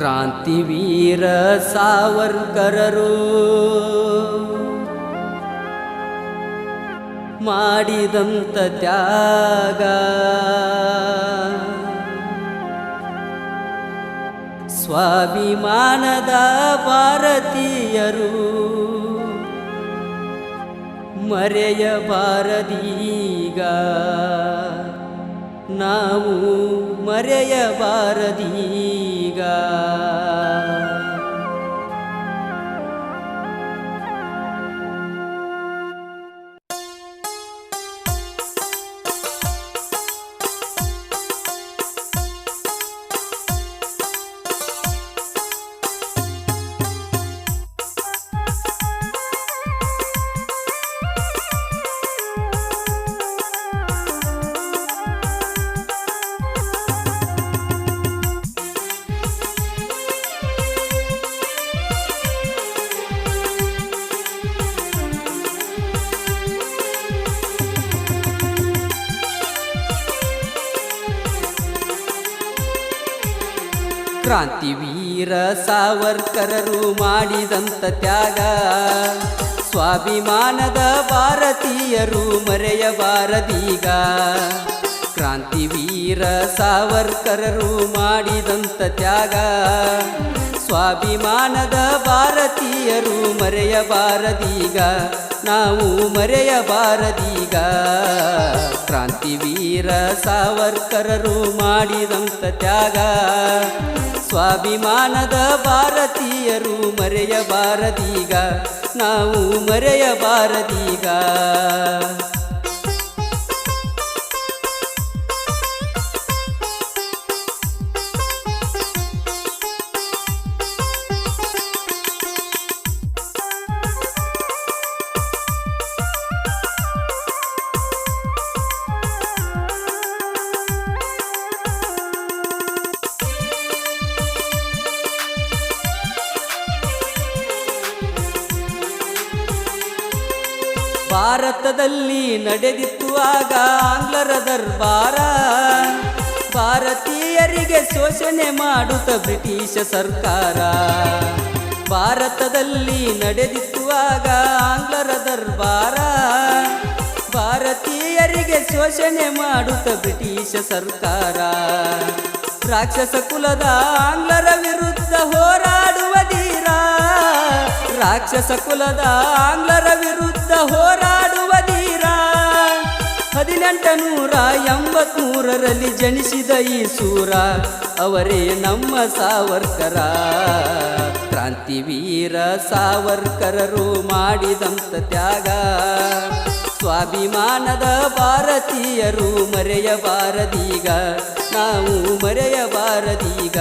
ಕ್ರಾಂತಿವೀರ ಸಾವರ್ಕರರು. ಮಾಡಿದಂತ ತ್ಯಾಗ. ಸ್ವಾಭಿಮಾನದ ಭಾರತೀಯರು. ಮರೆಯಬಾರದೀಗ. ನಾವು ಮರೆಯಬಾರದೀಗ. ಕ್ರಾಂತಿವೀರ ಸಾವರ್ಕರರು ಮಾಡಿದಂತ ತ್ಯಾಗ. ಸ್ವಾಭಿಮಾನದ ಭಾರತೀಯರು ಮರೆಯಬಾರದೀಗ ಕ್ರಾಂತಿ ವೀರ ಸಾವರ್ಕರರು ಮಾಡಿದಂತ ತ್ಯಾಗ. ಸ್ವಾಭಿಮಾನದ ಭಾರತೀಯರು ಮರೆಯಬಾರದೀಗ. ನಾವು ಮರೆಯಬಾರದೀಗ. ಕ್ರಾಂತಿವೀರ ಸಾವರ್ಕರರು ಮಾಡಿದಂತ ತ್ಯಾಗ. ಸ್ವಾಭಿಮಾನದ ಭಾರತೀಯರು ಮರೆಯಬಾರದೀಗ. ನಾವು ಮರೆಯಬಾರದೀಗ. ಭಾರತದಲ್ಲಿ ನಡೆದಿತ್ತು ಆಗ ಆಂಗ್ಲರ ದರ್ಬಾರ. ಭಾರತೀಯರಿಗೆ ಶೋಷಣೆ ಮಾಡುತ್ತ ಬ್ರಿಟಿಷ ಸರ್ಕಾರ. ಭಾರತದಲ್ಲಿ ನಡೆದಿತ್ತು ಆಗ ಆಂಗ್ಲರ ದರ್ಬಾರ. ಭಾರತೀಯರಿಗೆ ಶೋಷಣೆ ಮಾಡುತ್ತ ಬ್ರಿಟಿಷ ಸರ್ಕಾರ. ರಾಕ್ಷಸ ಕುಲದ ಆಂಗ್ಲರ ವಿರುದ್ಧ ಧೀರ ರಾಕ್ಷಸ ಕುಲದ ಆಂಗ್ಲರ ವಿರುದ್ಧ ಹೋರಾಡುವ ಧೀರ. ಹದಿನೆಂಟು ನೂರ ಎಂಬತ್ಮೂರರಲ್ಲಿ ಜನಿಸಿದ ಈ ಸೂರ ಅವರೇ ನಮ್ಮ ಸಾವರ್ಕರ. ಕ್ರಾಂತಿವೀರ ಸಾವರ್ಕರರು ಮಾಡಿದಂಥ ತ್ಯಾಗ. ಸ್ವಾಭಿಮಾನದ ಭಾರತೀಯರು ಮರೆಯಬಾರದೀಗ, ನಾವು ಮರೆಯಬಾರದೀಗ.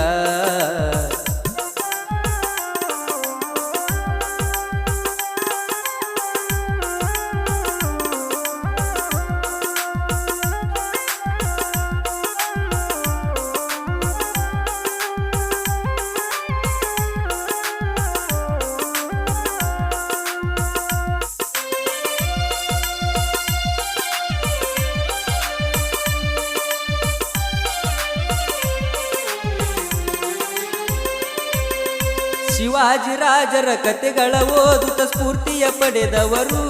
ಶಿವಾಜಿರಾಜರ ಕತೆಗಳ ಓದುತ್ತ ಸ್ಫೂರ್ತಿಯ ಪಡೆದವರು.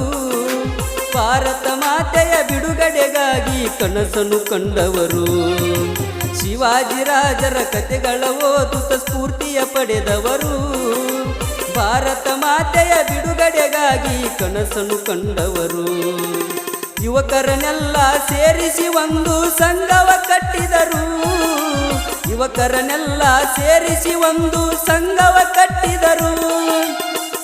ಭಾರತ ಮಾತೆಯ ಬಿಡುಗಡೆಗಾಗಿ ಕನಸನ್ನು ಕಂಡವರು. ಶಿವಾಜಿರಾಜರ ಕತೆಗಳ ಓದುತ್ತ ಸ್ಫೂರ್ತಿಯ ಪಡೆದವರು. ಭಾರತ ಮಾತೆಯ ಬಿಡುಗಡೆಗಾಗಿ ಕನಸನ್ನು ಕಂಡವರು. ಯುವಕರನ್ನೆಲ್ಲ ಸೇರಿಸಿ ಒಂದು ಸಂಘವ ಕಟ್ಟಿದರು. ಯುವಕರನ್ನೆಲ್ಲ ಸೇರಿಸಿ ಒಂದು ಸಂಘವ ಕಟ್ಟಿದರು.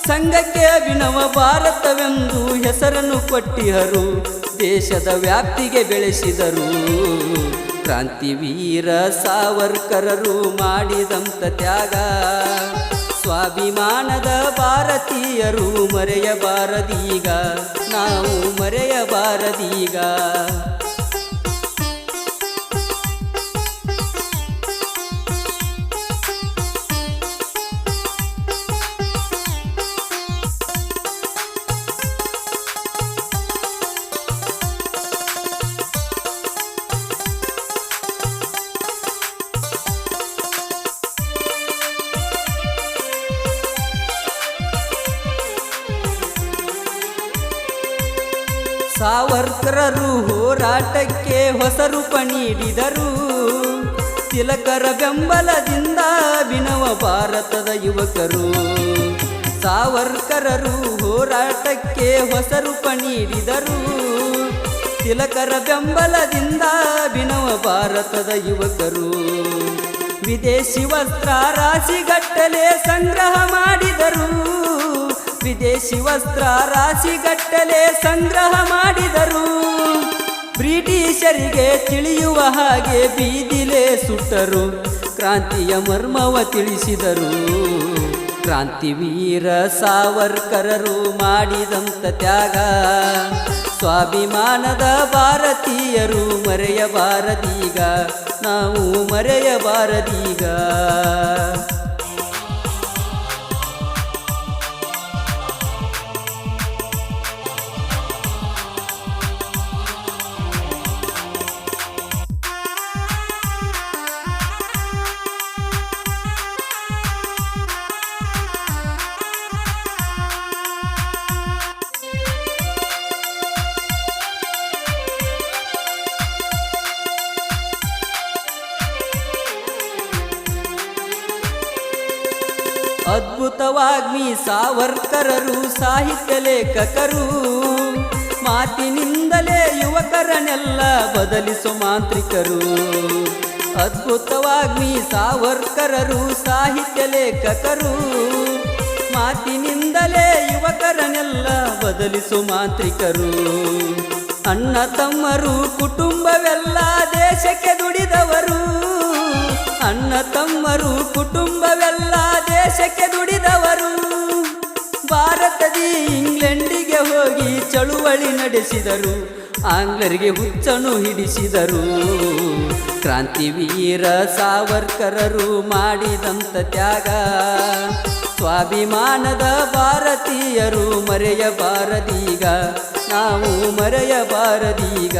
ಸಂಘಕ್ಕೆ ಅಭಿನವ ಭಾರತವೆಂದು ಹೆಸರನ್ನು ಕೊಟ್ಟಿಹರು. ದೇಶದ ವ್ಯಾಪ್ತಿಗೆ ಬೆಳೆಸಿದರು. ಕ್ರಾಂತಿವೀರ ಸಾವರ್ಕರರು ಮಾಡಿದಂತ ತ್ಯಾಗ. ಸ್ವಾಭಿಮಾನದ ಭಾರತೀಯರು ಮರೆಯಬಾರದೀಗ. ನಾವು ಮರೆಯಬಾರದೀಗ. ಸಾವರ್ಕರರು ಹೋರಾಟಕ್ಕೆ ಹೊಸ ರೂಪ ನೀಡಿದರು. ತಿಲಕರ ಬೆಂಬಲದಿಂದ ಅಭಿನವ ಭಾರತದ ಯುವಕರು. ಸಾವರ್ಕರರು ಹೋರಾಟಕ್ಕೆ ಹೊಸ ರೂಪ ನೀಡಿದರು. ತಿಲಕರ ಬೆಂಬಲದಿಂದ ಅಭಿನವ ಭಾರತದ ಯುವಕರು. ವಿದೇಶಿ ವಸ್ತ್ರ ರಾಶಿಗಟ್ಟಲೆ ಸಂಗ್ರಹ ಮಾಡಿದರು. ವಿದೇಶಿ ವಸ್ತ್ರ ರಾಶಿಗಟ್ಟಲೆ ಸಂಗ್ರಹ ಮಾಡಿದರು. ಬ್ರಿಟಿಷರಿಗೆ ತಿಳಿಯುವ ಹಾಗೆ ಬೀದಿಲೆ ಸುಟ್ಟರು. ಕ್ರಾಂತಿಯ ಮರ್ಮವ ತಿಳಿಸಿದರು. ಕ್ರಾಂತಿ ವೀರ ಸಾವರ್ಕರರು ಮಾಡಿದಂತ ತ್ಯಾಗ. ಸ್ವಾಭಿಮಾನದ ಭಾರತೀಯರು ಮರೆಯಬಾರದೀಗ. ನಾವು ಮರೆಯಬಾರದೀಗ. ಅದ್ಭುತವಾಗ್ಮಿ ಸಾವರ್ಕರರು ಸಾಹಿತ್ಯ ಲೇಖಕರು. ಮಾತಿನಿಂದಲೇ ಯುವಕರನ್ನೆಲ್ಲ ಬದಲಿಸೋ ಮಾಂತ್ರಿಕರು. ಅದ್ಭುತವಾಗ್ಮಿ ಸಾವರ್ಕರರು ಸಾಹಿತ್ಯ ಲೇಖಕರು. ಮಾತಿನಿಂದಲೇ ಯುವಕರನ್ನೆಲ್ಲ ಬದಲಿಸೋ ಮಾಂತ್ರಿಕರು. ಅಣ್ಣ ತಮ್ಮರು, ಕುಟುಂಬವೆಲ್ಲ ದೇಶಕ್ಕೆ ದುಡಿದವರು. ಅಣ್ಣ ತಮ್ಮರು ಕುಟುಂಬವೆಲ್ಲ ಚಳುವಳಿ ನಡೆಸಿದರು. ಆಂಗ್ಲರಿಗೆ ಹುಚ್ಚನು ಹಿಡಿಸಿದರು. ಕ್ರಾಂತಿವೀರ ಸಾವರ್ಕರರು ಮಾಡಿದಂತ ತ್ಯಾಗ. ಸ್ವಾಭಿಮಾನದ ಭಾರತೀಯರು ಮರೆಯಬಾರದೀಗ ನಾವು ಮರೆಯಬಾರದೀಗ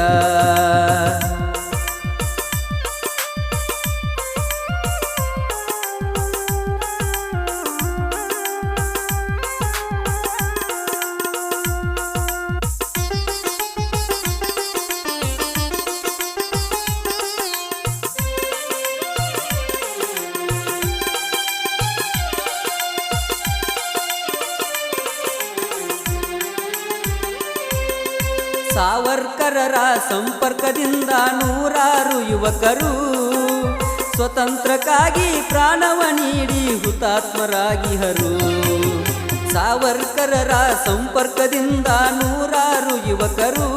ಸಾವರ್ಕರರ ಸಂಪರ್ಕದಿಂದ ನೂರಾರು ಯುವಕರು ಸ್ವತಂತ್ರಕ್ಕಾಗಿ ಪ್ರಾಣವ ನೀಡಿ ಹುತಾತ್ಮರಾಗಿಹರು ಸಾವರ್ಕರರ ಸಂಪರ್ಕದಿಂದ ನೂರಾರು ಯುವಕರು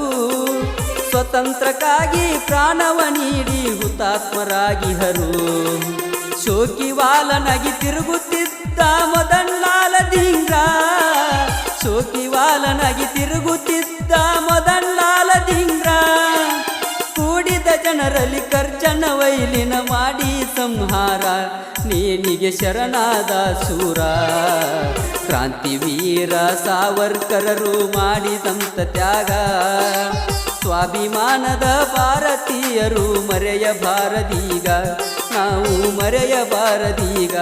ಸ್ವತಂತ್ರಕ್ಕಾಗಿ ಪ್ರಾಣವ ನೀಡಿ ಹುತಾತ್ಮರಾಗಿಹರು ಶೋಕಿವಾಲನಗಿ ತಿರುಗುತ್ತಿದ್ದ ಮೊದಲಾಲ ದಿಂಗ್ರ ಶೋಕಿವಾಲನಗಿ ತಿರುಗುತ್ತಿದ್ದ ಮೊದಲಾಲ ದಿಂಗ್ರ ಕೂಡಿದ ಜನರಲ್ಲಿ ಕರ್ಜನ ವೈಲಿನ ಮಾಡಿ ಸಂಹಾರ. ನೇನಿಗೆ ಶರಣಾದ ಸೂರ. ಕ್ರಾಂತಿವೀರ ಸಾವರ್ಕರರು ಮಾಡಿದಂತ ತ್ಯಾಗ. ಸ್ವಾಭಿಮಾನದ ಭಾರತೀಯರು ಮರೆಯಬಾರದೀಗ. ನಾವು ಮರೆಯಬಾರದೀಗ.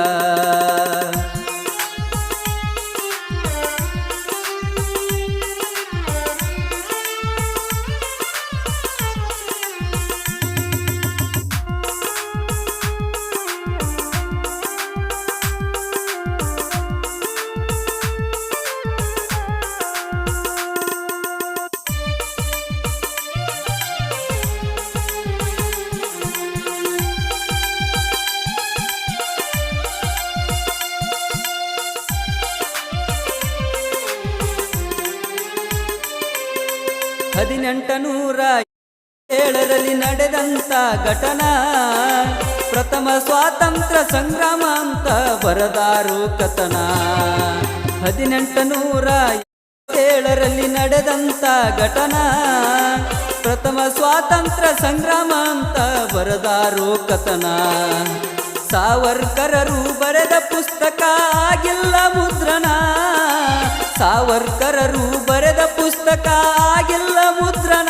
ಹದಿನೆಂಟ ನೂರ ಏಳರಲ್ಲಿ ನಡೆದಂತ ಘಟನಾ, ಪ್ರಥಮ ಸ್ವಾತಂತ್ರ್ಯ ಸಂಗ್ರಾಮ ಅಂತ ಬರದಾರು ಕಥನ. ಹದಿನೆಂಟ ನೂರ ಏಳರಲ್ಲಿ ನಡೆದಂತ ಘಟನಾ, ಪ್ರಥಮ ಸ್ವಾತಂತ್ರ್ಯ ಸಂಗ್ರಾಮ ಅಂತ ಬರದಾರು ಕಥನ. ಸಾವರ್ಕರರು ಬರೆದ ಪುಸ್ತಕ ಆಗಿಲ್ಲ ಮುದ್ರಣ ಸಾವರ್ಕರರು ಬರೆದ ಪುಸ್ತಕ ಆಗಿಲ್ಲ ಮುದ್ರಣ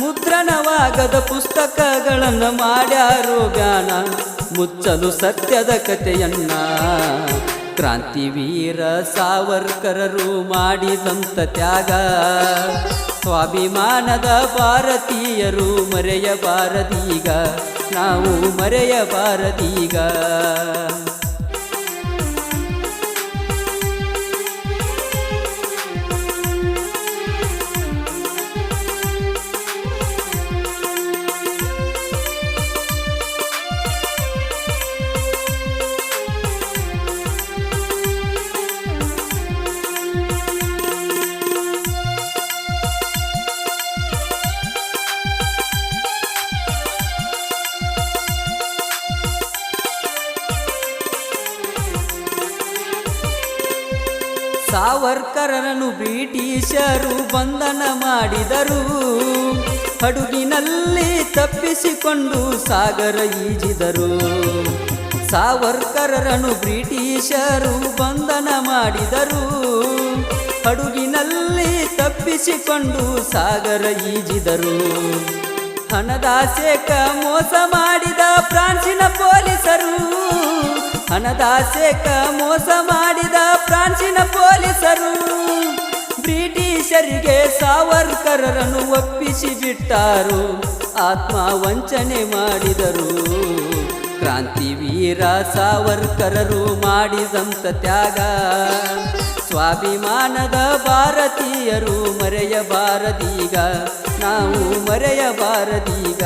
ಮುದ್ರಣವಾಗದ ಪುಸ್ತಕಗಳನ್ನು ಮಾಡ್ಯಾರೋ ಗಾನ ಮುಚ್ಚಲು ಸತ್ಯದ ಕಥೆಯನ್ನ. ಕ್ರಾಂತಿವೀರ ಸಾವರ್ಕರರು ಮಾಡಿದಂತ ತ್ಯಾಗ. ಸ್ವಾಭಿಮಾನದ ಭಾರತೀಯರು ಮರೆಯಬಾರದೀಗ. ನಾವು ಮರೆಯಬಾರದೀಗ. ಸಾವರ್ಕರರನ್ನು ಬ್ರಿಟಿಷರು ಬಂಧನ ಮಾಡಿದರು. ಹಡುಗಿನಲ್ಲಿ ತಪ್ಪಿಸಿಕೊಂಡು ಸಾಗರ ಈಜಿದರು. ಸಾವರ್ಕರರನ್ನು ಬ್ರಿಟಿಷರು ಬಂಧನ ಮಾಡಿದರು. ಹಡುಗಿನಲ್ಲಿ ತಪ್ಪಿಸಿಕೊಂಡು ಸಾಗರ ಈಜಿದರು. ಹಣದಾಸೆಕ ಮೋಸ ಮಾಡಿದ ಫ್ರಾನ್ಸಿನ ಪೊಲೀಸರು. ಹಣದಾಸೆಕ ಮೋಸ ಮಾಡಿದ ಫ್ರಾನ್ಸಿನ ಪೊಲೀಸರು. ಬ್ರಿಟಿಷರಿಗೆ ಸಾವರ್ಕರರನ್ನು ಒಪ್ಪಿಸಿ ಬಿಟ್ಟಾರು ಆತ್ಮ ವಂಚನೆ ಮಾಡಿದರು. ಕ್ರಾಂತಿವೀರ ಸಾವರ್ಕರರು ಮಾಡಿದಂತ ತ್ಯಾಗ. ಸ್ವಾಭಿಮಾನದ ಭಾರತೀಯರು ಮರೆಯಬಾರದೀಗ. ನಾವು ಮರೆಯಬಾರದೀಗ.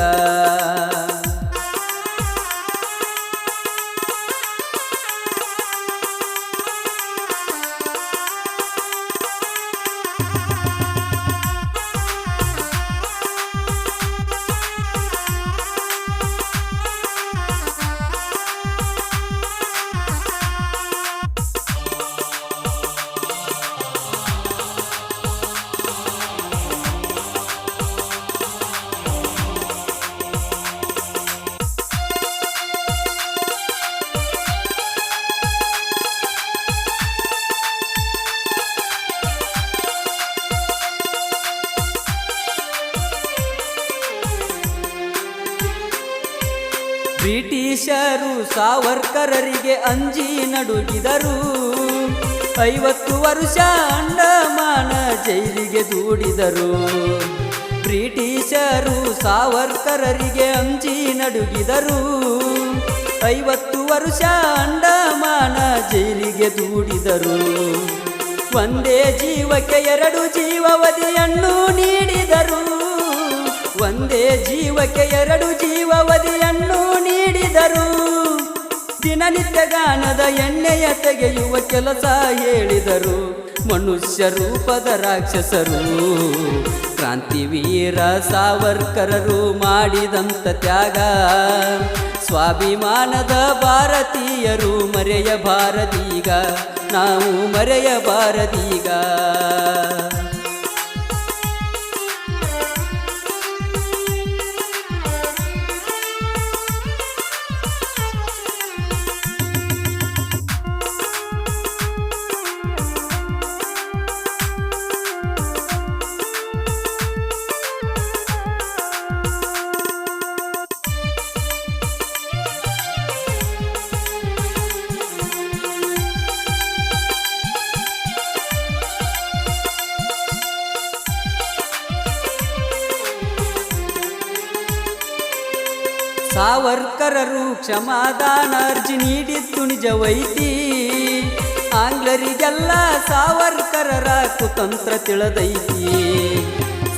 ಬ್ರಿಟಿಷರು ಸಾವರ್ಕರರಿಗೆ ಅಂಜಿ ನಡುಗಿದರು. ಐವತ್ತು ವರ್ಷ ಅಂಡಮಾನ ಜೈಲಿಗೆ ದೂಡಿದರು. ಬ್ರಿಟಿಷರು ಸಾವರ್ಕರರಿಗೆ ಅಂಜಿ ನಡುಗಿದರು. ಐವತ್ತು ವರ್ಷ ಅಂಡಮಾನ ಜೈಲಿಗೆ ದೂಡಿದರು. ಒಂದೇ ಜೀವಕ್ಕೆ ಎರಡು ಜೀವವದಿಯನ್ನು ನೀಡಿದರು. ಒಂದೇ ಜೀವಕ್ಕೆ ಎರಡು ಜೀವವಧಿಯನ್ನು ನೀಡಿದರು ದಿನನಿತ್ಯ ಗಾನದ ಎಣ್ಣೆಯ ತೆಗೆಯುವ ಕೆಲಸ ಹೇಳಿದರು. ಮನುಷ್ಯ ರೂಪದ ರಾಕ್ಷಸರು ಕ್ರಾಂತಿವೀರ ಸಾವರ್ಕರರು ಮಾಡಿದಂಥ ತ್ಯಾಗ. ಸ್ವಾಭಿಮಾನದ ಭಾರತೀಯರು ಮರೆಯಬಾರದೀಗ, ನಾವು ಮರೆಯಬಾರದೀಗ. ಸಾವರ್ಕರರು ಕ್ಷಮಾದಾನ ಅರ್ಜಿ ನೀಡಿದ್ದು ನಿಜವೈತಿ ಆಂಗ್ಲರಿಗೆಲ್ಲ ಸಾವರ್ಕರರ ಕುತಂತ್ರ ತಿಳದೈತಿ.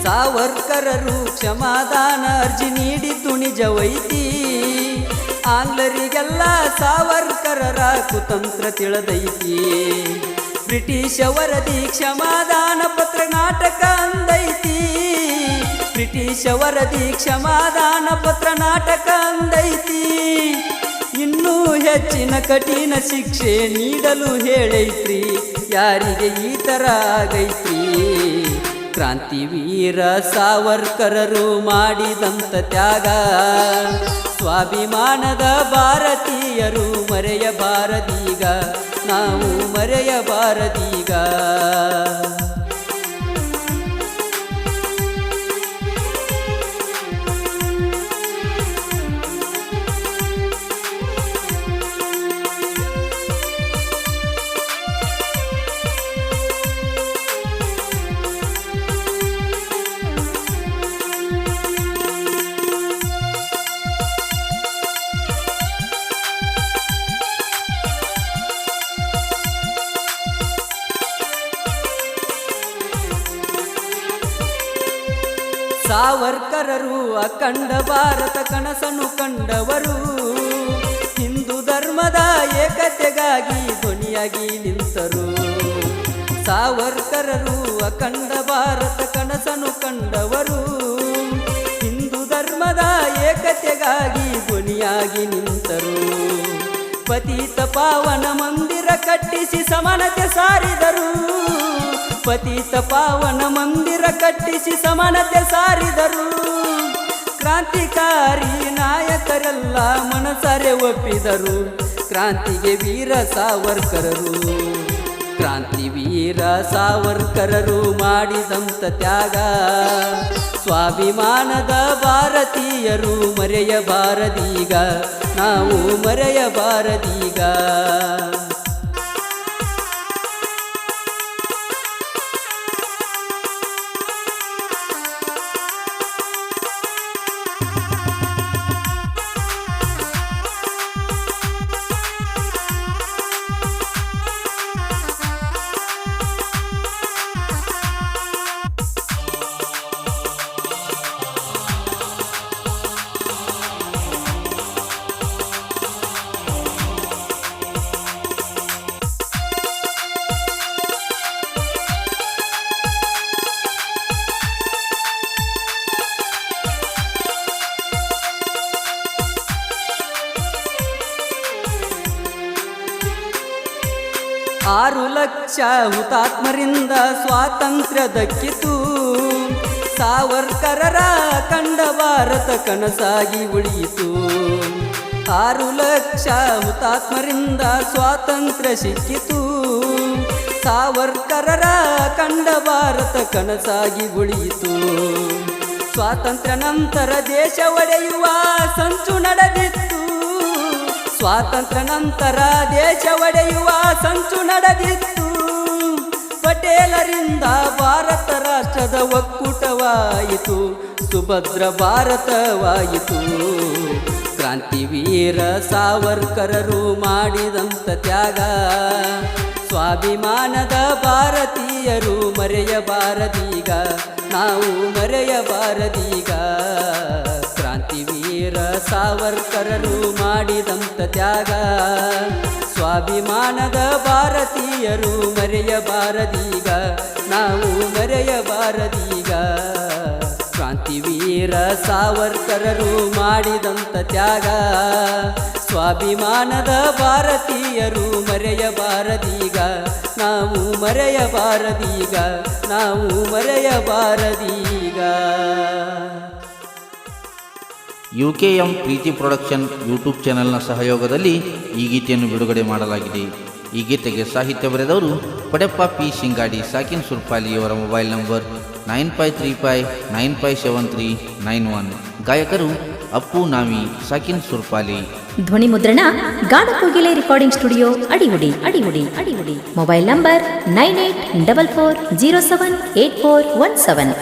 ಸಾವರ್ಕರರು ಕ್ಷಮಾದಾನ ಅರ್ಜಿ ನೀಡಿದ್ದು ನಿಜವೈತಿ ಆಂಗ್ಲರಿಗೆಲ್ಲ ಸಾವರ್ಕರರ ಕುತಂತ್ರ ತಿಳದೈತಿ. ಬ್ರಿಟಿಷ್ ವರದಿ ಕ್ಷಮಾದಾನ ಪತ್ರ ನಾಟಕ ಅಂದೈತಿ. ಬ್ರಿಟಿಷ್ ವರದಿ ಕ್ಷಮಾದಾನ ಪತ್ರ ನಾಟಕ ಅಂದೈತಿ. ಇನ್ನೂ ಹೆಚ್ಚಿನ ಕಠಿಣ ಶಿಕ್ಷೆ ನೀಡಲು ಹೇಳೈತ್ರಿ. ಯಾರಿಗೆ ಈ ಥರ ಕ್ರಾಂತಿ ವೀರ ಸಾವರ್ಕರರು ಮಾಡಿದಂತ ತ್ಯಾಗ. ಸ್ವಾಭಿಮಾನದ ಭಾರತೀಯರು ಮರೆಯಬಾರದೀಗ ನಾವು ಮರೆಯಬಾರದೀಗ ಸಾವರ್ಕರರು, ಅಖಂಡ ಭಾರತ ಕನಸನ್ನು ಕಂಡವರು. ಹಿಂದೂ ಧರ್ಮದ ಏಕತೆಗಾಗಿ ಧ್ವನಿಯಾಗಿ ನಿಂತರು. ಸಾವರ್ಕರರು, ಅಖಂಡ ಭಾರತ ಕನಸನ್ನು ಕಂಡವರು. ಹಿಂದೂ ಧರ್ಮದ ಏಕತೆಗಾಗಿ ಧ್ವನಿಯಾಗಿ ನಿಂತರು. ಪತಿತ ಪಾವನ ಮಂದಿರ ಕಟ್ಟಿಸಿ ಸಮಾನತೆ ಸಾರಿದರು. ಪತಿತ ಪಾವನ ಮಂದಿರ ಕಟ್ಟಿಸಿ ಸಮಾನತೆ ಸಾರಿದರು. ಕ್ರಾಂತಿಕಾರಿ ನಾಯಕರೆಲ್ಲ ಮನಸರೆ ಒಪ್ಪಿದರು. ಕ್ರಾಂತಿಗೆ ವೀರ ಸಾವರ್ಕರರು. ಕ್ರಾಂತಿ ವೀರ ಸಾವರ್ಕರರು ಮಾಡಿದಂತ ತ್ಯಾಗ. ಸ್ವಾಭಿಮಾನದ ಭಾರತೀಯರು ಮರೆಯಬಾರದೀಗ. ನಾವು ಮರೆಯಬಾರದೀಗ. ಲಕ್ಷ ಹುತಾತ್ಮರಿಂದ ಸ್ವಾತಂತ್ರ್ಯ ದಕ್ಕಿತು ಸಾವರ್ಕರರ ಕಂಡ ಭಾರತ ಕನಸಾಗಿ ಉಳಿಯಿತು. ಆರು ಲಕ್ಷ ಹುತಾತ್ಮರಿಂದ ಸ್ವಾತಂತ್ರ್ಯ ಸಿಕ್ಕಿತು. ಸಾವರ್ಕರರ ಕಂಡ ಭಾರತ ಕನಸಾಗಿ ಉಳಿಯಿತು. ಸ್ವಾತಂತ್ರ್ಯ ನಂತರ ದೇಶ ಒಡೆಯುವ ಸಂಚು ನಡೆದಿತ್ತು. ಸ್ವಾತಂತ್ರ್ಯ ನಂತರ ದೇಶ ಒಡೆಯುವ ಸಂಚು ನಡೆದಿತ್ತು. ಪಟೇಲರಿಂದ ಭಾರತ ರಾಷ್ಟ್ರದ ಒಕ್ಕೂಟವಾಯಿತು, ಸುಭದ್ರ ಭಾರತವಾಯಿತು. ಕ್ರಾಂತಿವೀರ ಸಾವರ್ಕರರು ಮಾಡಿದಂತ ತ್ಯಾಗ, ಸ್ವಾಭಿಮಾನದ ಭಾರತೀಯರು ಮರೆಯಬಾರದೀಗ, ನಾವು ಮರೆಯಬಾರದೀಗ. ಕ್ರಾಂತಿವೀರ ಸಾವರ್ಕರರು ಮಾಡಿದಂತ ತ್ಯಾಗ. ಸ್ವಾಭಿಮಾನದ ಭಾರತೀಯರು ಮರೆಯಬಾರದೀಗ. ನಾವು ಮರೆಯಬಾರದೀಗ. ಕ್ರಾಂತಿವೀರ ಸಾವರ್ಕರರು ಮಾಡಿದಂತ ತ್ಯಾಗ. ಸ್ವಾಭಿಮಾನದ ಭಾರತೀಯರು ಮರೆಯಬಾರದೀಗ. ನಾವು ಮರೆಯಬಾರದೀಗ. ನಾವು ಮರೆಯಬಾರದೀಗ. U K M Preeti production YouTube ಚಾನೆಲ್ನ ಸಹಯೋಗದಲ್ಲಿ ಈ ಗೀತೆಯನ್ನು ಬಿಡುಗಡೆ ಮಾಡಲಾಗಿದೆ. ಈ ಗೀತೆಗೆ ಸಾಹಿತ್ಯ ಬರೆದವರು ಪಡೆಪ್ಪ ಪಿ ಶಿಂಗಾಡಿ ಸಾಕಿನ್ ಸುರ್ಪಾಲಿಯವರ mobile number nine five three five nine five seven three nine one. ಗಾಯಕರು ಅಪ್ಪು ನಾವಿ ಸಾಕಿನ್ ಸುರ್ಪಾಲಿ. ಧ್ವನಿ ಮುದ್ರಣ Gana Kogile recording studio, Adigudi Adigudi Adigudi. Mobile number nine eight double four zero seven eight four one seven.